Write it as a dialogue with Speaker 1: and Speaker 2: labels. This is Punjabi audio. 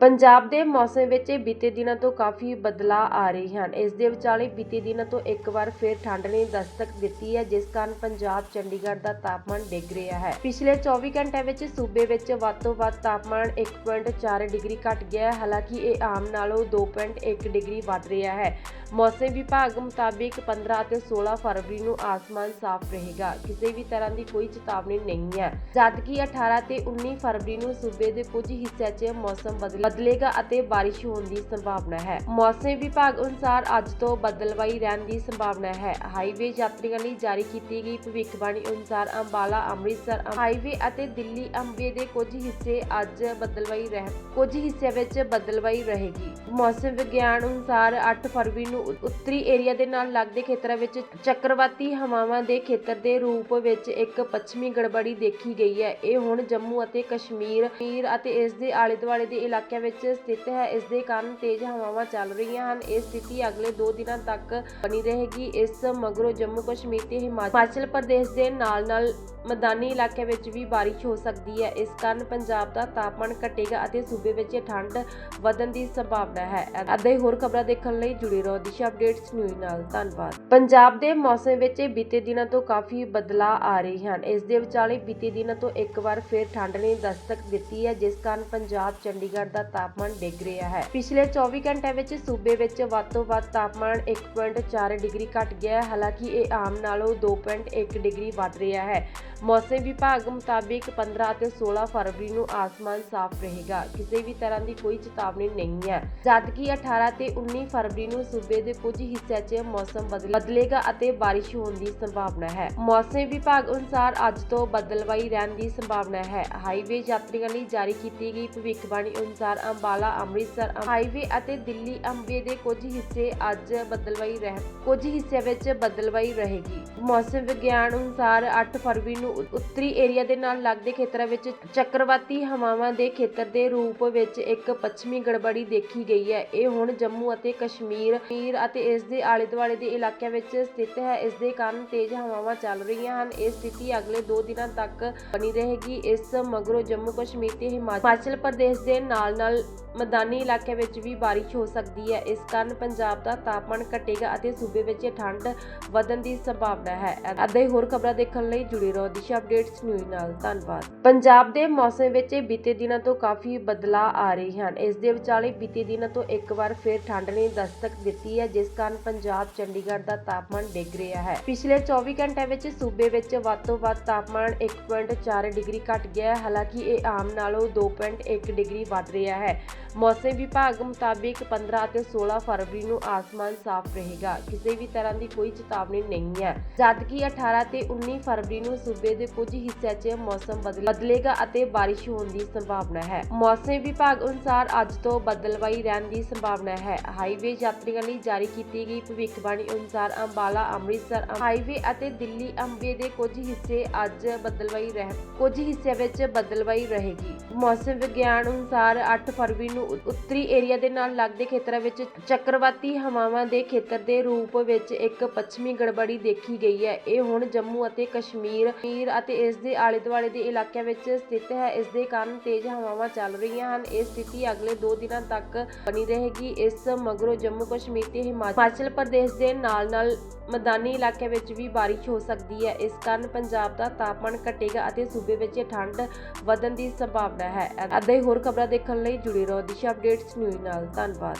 Speaker 1: ਪੰਜਾਬ ਦੇ ਮੌਸਮ ਵਿੱਚ ਬੀਤੇ ਦਿਨਾਂ ਤੋਂ ਕਾਫੀ ਬਦਲਾਅ ਆ ਰਹੇ ਹਨ। ਇਸ ਦੇ ਵਿਚਾਲੇ ਬੀਤੇ ਦਿਨਾਂ ਤੋਂ ਇੱਕ ਵਾਰ ਫਿਰ ਠੰਡ ਨੇ ਦਸਤਕ ਦਿੱਤੀ ਹੈ, ਜਿਸ ਕਾਰਨ ਪੰਜਾਬ, ਚੰਡੀਗੜ੍ਹ ਦਾ ਤਾਪਮਾਨ ਡਿੱਗ ਰਿਹਾ ਹੈ। ਪਿਛਲੇ 24 ਘੰਟਿਆਂ ਵਿੱਚ ਸੂਬੇ ਵਿੱਚ ਵੱਧ ਤੋਂ ਵੱਧ ਤਾਪਮਾਨ 1.4 ਡਿਗਰੀ ਘਟ ਗਿਆ ਹੈ, ਹਾਲਾਂਕਿ ਇਹ ਆਮ ਨਾਲੋਂ 2.1 ਡਿਗਰੀ ਵੱਧ ਰਿਹਾ ਹੈ। ਮੌਸਮ ਵਿਭਾਗ ਮੁਤਾਬਿਕ 15 ਅਤੇ 16 ਫਰਵਰੀ ਨੂੰ ਆਸਮਾਨ ਸਾਫ਼ ਰਹੇਗਾ। ਕਿਸੇ ਵੀ ਤਰ੍ਹਾਂ ਦੀ ਕੋਈ ਚੇਤਾਵਨੀ ਨਹੀਂ ਹੈ। ਜਦਕਿ 18 ਤੇ 19 ਫਰਵਰੀ ਨੂੰ ਸੂਬੇ ਦੇ ਕੁਝ ਹਿੱਸਿਆਂ 'ਚ ਮੌਸਮ ਬਦਲ- ਬਦਲੇਗਾ ਅਤੇ ਬਾਰਿਸ਼ ਹੋਣ ਦੀ ਸੰਭਾਵਨਾ ਹੈ। ਮੌਸਮ ਵਿਭਾਗ ਅਨੁਸਾਰ ਅੱਜ ਤੋਂ ਬਦਲਵਾਈ ਰਹਿਣ ਦੀ ਸੰਭਾਵਨਾ ਹੈ। ਹਾਈਵੇ ਯਾਤਰੀਆਂ ਲਈ ਜਾਰੀ ਕੀਤੀ ਗਈ ਭਵਿੱਖਬਾਣੀ ਅਨੁਸਾਰ ਅੰਬਾਲਾ, ਅੰਮ੍ਰਿਤਸਰ ਹਾਈਵੇ ਅਤੇ ਦਿੱਲੀ ਅੰਬੇ ਦੇ ਕੁਝ ਹਿੱਸੇ ਅੱਜ ਬੱਦਲਵਾਈ ਰਹਿ ਕੁਝ ਹਿੱਸਿਆਂ ਵਿੱਚ ਬੱਦਲਵਾਈ ਰਹੇਗੀ। ਮੌਸਮ ਵਿਗਿਆਨ ਅਨੁਸਾਰ 8 ਫਰਵਰੀ ਨੂੰ ਉੱਤਰੀ ਏਰੀਆ ਦੇ ਨਾਲ ਲੱਗਦੇ ਖੇਤਰਾਂ ਵਿੱਚ ਚੱਕਰਵਾਤੀ ਹਵਾਵਾਂ ਦੇ ਖੇਤਰ ਦੇ ਰੂਪ ਵਿੱਚ ਇੱਕ ਪੱਛਮੀ ਗੜਬੜੀ ਦੇਖੀ ਗਈ ਹੈ। ਇਹ ਹੁਣ ਜੰਮੂ ਅਤੇ ਕਸ਼ਮੀਰ ਕਸ਼ਮੀਰ ਅਤੇ ਇਸ ਦੇ ਆਲੇ ਦੁਆਲੇ ਦੇ ਇਲਾਕਿਆਂ ਵਿੱਚ ਸਥਿਤ ਹੈ। ਇਸ ਦੇ ਕਾਰਨ ਤੇਜ਼ ਹਵਾਵਾਂ ਚੱਲ ਰਹੀਆਂ ਹਨ। ਇਹ ਸਥਿਤੀ ਅਗਲੇ 2 ਦਿਨਾਂ ਤੱਕ ਬਣੀ ਰਹੇਗੀ। ਇਸ ਮਗਰੋਂ ਜੰਮੂ ਕਸ਼ਮੀਰ ਤੇ ਹਿਮਾਚਲ ਪ੍ਰਦੇਸ਼ ਦੇ ਨਾਲ-ਨਾਲ ਮੈਦਾਨੀ ਇਲਾਕਿਆਂ ਵਿੱਚ ਵੀ ਬਾਰਿਸ਼ ਹੋ ਸਕਦੀ ਹੈ। ਇਸ ਕਾਰਨ ਪੰਜਾਬ ਦਾ ਤਾਪਮਾਨ ਘਟੇਗਾ ਅਤੇ ਸੂਬੇ ਵਿੱਚ ਠੰਡ ਵਧਣ ਦੀ ਸੰਭਾਵਨਾ ਹੈ। ਅੱਧੇ ਹੋਰ ਖਬਰਾਂ ਦੇਖਣ ਲਈ ਜੁੜੇ ਰਹੋ। ਦਿਸ਼ਾ ਅਪਡੇਟਸ ਨਿਊਜ਼ ਨਾਲ। ਧੰਨਵਾਦ। ਪੰਜਾਬ ਦੇ ਮੌਸਮ ਵਿੱਚ ਬੀਤੇ ਦਿਨਾਂ ਤੋਂ ਕਾਫੀ ਬਦਲਾਅ ਆ ਰਹੇ ਹਨ। ਇਸ ਦੇ ਵਿਚਾਲੇ ਬੀਤੇ ਦਿਨਾਂ ਤੋਂ ਇੱਕ ਵਾਰ ਫਿਰ ਠੰਡ ਨੇ ਦਸਤਕ ਦਿੱਤੀ ਹੈ, ਜਿਸ ਕਾਰਨ ਪੰਜਾਬ, ਚੰਡੀਗੜ੍ਹ ਦਾ ਤਾਪਮਾਨ ਡਿੱਗ ਰਿਹਾ ਹੈ। ਪਿਛਲੇ 24 ਘੰਟਿਆਂ ਵਿੱਚ ਸੂਬੇ ਵਿੱਚ ਵੱਧ ਤੋਂ ਵੱਧ ਤਾਪਮਾਨ 1.4 ਡਿਗਰੀ ਘਟ ਗਿਆ ਹੈ। ਹਾਲਾਂਕਿ ਇਹ ਆਮ ਨਾਲੋਂ 2.1 ਡਿਗਰੀ ਵੱਧ ਰਿਹਾ ਹੈ। ਮੌਸਮ ਵਿਭਾਗ ਮੁਤਾਬਿਕ 15 ਅਤੇ 16 ਫਰਵਰੀ ਨੂੰ ਆਸਮਾਨ ਸਾਫ਼ ਰਹੇਗਾ। ਕਿਸੇ ਵੀ ਤਰ੍ਹਾਂ ਦੀ ਕੋਈ ਚੇਤਾਵਨੀ ਨਹੀਂ ਹੈ। ਜਦਕਿ 18 ਤੇ 19 ਫਰਵਰੀ ਨੂੰ ਸੂਬੇ ਦੇ ਕੁਝ ਹਿੱਸਿਆਂ 'ਚ ਮੌਸਮ ਬਦਲੇਗਾ ਅਤੇ ਬਾਰਿਸ਼ ਹੋਣ ਦੀ ਸੰਭਾਵਨਾ ਹੈ। ਮੌਸਮ ਵਿਭਾਗ ਅਨੁਸਾਰ ਅੱਜ ਤੋਂ ਬਦਲਵਾਈ ਰਹਿਣ ਦੀ ਸੰਭਾਵਨਾ ਹੈ। ਹਾਈਵੇ ਯਾਤਰੀਆਂ ਲਈ ਜਾਰੀ ਕੀਤੀ ਗਈ ਭਵਿੱਖਬਾਣੀ ਅਨੁਸਾਰ ਅੰਬਾਲਾ ਅੰਮ੍ਰਿਤਸਰ ਹਾਈਵੇ ਅਤੇ ਦਿੱਲੀ ਅੰਬੇ ਦੇ ਕੁਝ ਹਿੱਸੇ ਅੱਜ ਬੱਦਲਵਾਈ ਰਹਿ, ਕੁਝ ਹਿੱਸਿਆਂ ਵਿੱਚ ਬੱਦਲਵਾਈ ਰਹੇਗੀ। ਮੌਸਮ ਵਿਗਿਆਨ ਅਨੁਸਾਰ 8 ਫਰਵਰੀ ਨੂੰ ਉ- ਉੱਤਰੀ ਏਰੀਆ ਦੇ ਨਾਲ ਲੱਗਦੇ ਖੇਤਰਾਂ ਵਿੱਚ ਚੱਕਰਵਾਤੀ ਹਵਾਵਾਂ ਦੇ ਖੇਤਰ ਦੇ ਰੂਪ ਵਿੱਚ ਇੱਕ ਪੱਛਮੀ ਗੜਬੜੀ ਦੇਖੀ ਗਈ ਹੈ। ਇਹ ਹੁਣ ਜੰਮੂ ਅਤੇ ਕਸ਼ਮੀਰ ਅਤੇ ਇਸ ਦੇ ਆਲੇ ਦੁਆਲੇ ਦੇ ਇਲਾਕਿਆਂ ਵਿੱਚ ਸਥਿਤ ਹੈ। ਇਸ ਦੇ ਕਾਰਨ ਤੇਜ਼ ਹਵਾਵਾਂ ਚੱਲ ਰਹੀਆਂ ਹਨ। ਇਹ ਸਥਿਤੀ ਅਗਲੇ 2 ਦਿਨਾਂ ਤੱਕ ਬਣੀ ਰਹੇਗੀ। ਇਸ ਮਗਰੋਂ ਜੰਮੂ ਕਸ਼ਮੀਰ ਤੇ ਹਿਮਾਚਲ ਪ੍ਰਦੇਸ਼ ਦੇ ਨਾਲ ਨਾਲ ਮੈਦਾਨੀ ਇਲਾਕਿਆਂ ਵਿੱਚ ਵੀ ਬਾਰਿਸ਼ ਹੋ ਸਕਦੀ ਹੈ। ਇਸ ਕਾਰਨ ਪੰਜਾਬ ਦਾ ਤਾਪਮਾਨ ਘਟੇਗਾ ਅਤੇ ਸੂਬੇ ਵਿੱਚ ਠੰਡ ਵਧਣ ਦੀ ਸੰਭਾਵਨਾ ਹੈ। ਅੱਧੇ ਹੋਰ ਖਬਰਾਂ ਦੇਖਣ ਲਈ ਜੁੜੇ ਰਹੋ। ਦਿਸ਼ਾ ਅਪਡੇਟਸ ਨਿਊਜ਼ ਨਾਲ। ਧੰਨਵਾਦ। ਪੰਜਾਬ ਦੇ ਮੌਸਮ ਵਿੱਚ ਬੀਤੇ ਦਿਨਾਂ ਤੋਂ ਕਾਫੀ ਬਦਲਾਅ ਆ ਰਹੇ ਹਨ। ਇਸ ਦੇ ਵਿਚਾਲੇ ਬੀਤੇ ਦਿਨਾਂ ਤੋਂ ਇੱਕ ਵਾਰ ਫਿਰ ਠੰਡ ਨੇ ਦਸਤਕ ਦਿੱਤੀ ਹੈ, ਜਿਸ ਕਾਰਨ ਪੰਜਾਬ, ਚੰਡੀਗੜ੍ਹ ਦਾ ਤਾਪਮਾਨ ਡਿੱਗ ਰਿਹਾ ਹੈ। ਪਿਛਲੇ 24 ਘੰਟਿਆਂ ਵਿੱਚ ਸੂਬੇ ਵਿੱਚ ਵੱਧ ਤੋਂ ਵੱਧ ਤਾਪਮਾਨ 1.4 ਡਿਗਰੀ ਘਟ ਗਿਆ ਹੈ। ਹਾਲਾਂਕਿ ਇਹ ਆਮ ਨਾਲੋਂ 2.1 ਡਿਗਰੀ ਵੱਧ ਰਿਹਾ ਹੈ। ਮੌਸਮ ਵਿਭਾਗ ਮੁਤਾਬਿਕ 15 ਅਤੇ 16 ਫਰਵਰੀ ਨੂੰ ਆਸਮਾਨ ਸਾਫ਼ ਰਹੇਗਾ। ਕਿਸੇ ਵੀ ਤਰ੍ਹਾਂ ਦੀ ਕੋਈ ਚੇਤਾਵਨੀ ਨਹੀਂ ਹੈ। ਜਦਕਿ 18 ਤੇ 19 ਫਰਵਰੀ ਨੂੰ ਸੂਬੇ ਦੇ ਕੁਝ ਹਿੱਸਿਆਂ 'ਚ ਮੌਸਮ ਬਦਲੇਗਾ ਅਤੇ ਬਾਰਿਸ਼ ਹੋਣ ਦੀ ਸੰਭਾਵਨਾ ਹੈ। ਮੌਸਮ ਵਿਭਾਗ ਅਨੁਸਾਰ ਅੱਜ ਤੋਂ ਬੱਦਲਵਾਈ ਰਹਿਣ ਦੀ ਸੰਭਾਵਨਾ ਹੈ। ਹਾਈਵੇ ਯਾਤਰੀਆਂ ਲਈ ਜਾਰੀ ਕੀਤੀ ਗਈ ਭਵਿੱਖਬਾਣੀ ਅਨੁਸਾਰ ਅੰਬਾਲਾ, ਅੰਮ੍ਰਿਤਸਰ, ਹਾਈਵੇ ਅਤੇ ਦਿੱਲੀ ਅੰਬੇ ਦੇ ਕੁਝ ਹਿੱਸੇ ਅੱਜ ਬਦਲਵਾਈ ਰਹਿ ਕੁਝ ਹਿੱਸਿਆਂ ਵਿੱਚ ਬਦਲਵਾਈ ਰਹੇਗੀ। ਮੌਸਮ ਵਿਗਿਆਨ ਅਨੁਸਾਰ 8 ਫਰਵਰੀ ਨੂੰ ਉੱਤਰੀ ਏਰੀਆ ਦੇ ਨਾਲ ਲੱਗਦੇ ਖੇਤਰਾਂ ਵਿੱਚ ਚੱਕਰਵਾਤੀ ਹਵਾਵਾਂ ਦੇ ਖੇਤਰ ਦੇ ਰੂਪ ਵਿੱਚ ਇੱਕ ਪੱਛਮੀ ਗੜਬੜੀ ਦੇਖੀ ਗਈ ਹੈ। ਇਹ ਹੁਣ ਜੰਮੂ ਅਤੇ ਕਸ਼ਮੀਰ ਅਤੇ ਇਸ ਦੇ ਆਲੇ ਦੁਆਲੇ ਦੇ ਇਲਾਕਿਆਂ ਵਿੱਚ ਸਥਿਤ ਹੈ। ਇਸ ਦੇ ਕਾਰਨ ਤੇਜ਼ ਹਵਾਵਾਂ ਚੱਲ ਰਹੀਆਂ ਹਨ। ਇਹ ਸਥਿਤੀ ਅਗਲੇ 2 ਦਿਨਾਂ ਤੱਕ ਬਣੀ ਰਹੇਗੀ। ਇਸ ਮਗਰੋਂ ਜੰਮੂ, ਕਸ਼ਮੀਰ ਤੇ ਹਿਮਾਚਲ ਪ੍ਰਦੇਸ਼ ਦੇ ਨਾਲ-ਨਾਲ ਮੈਦਾਨੀ ਇਲਾਕਿਆਂ ਵਿੱਚ ਵੀ ਬਾਰਿਸ਼ ਹੋ ਸਕਦੀ ਹੈ। ਇਸ ਕਾਰਨ ਪੰਜਾਬ ਦਾ ਤਾਪਮਾਨ ਘਟੇਗਾ ਅਤੇ ਸੂਬੇ ਵਿੱਚ ਠੰਡ ਵਧਣ ਦੀ ਸੰਭਾਵਨਾ ਹੈ। ਅੱਧੇ ਹੋਰ ਖਬਰਾਂ ਦੇਖਣ ਲਈ ਜੁੜੇ ਰਹੋ ਦਿਸ਼ਾ ਅਪਡੇਟਸ ਨਿਊਜ਼ ਨਾਲ। ਧੰਨਵਾਦ।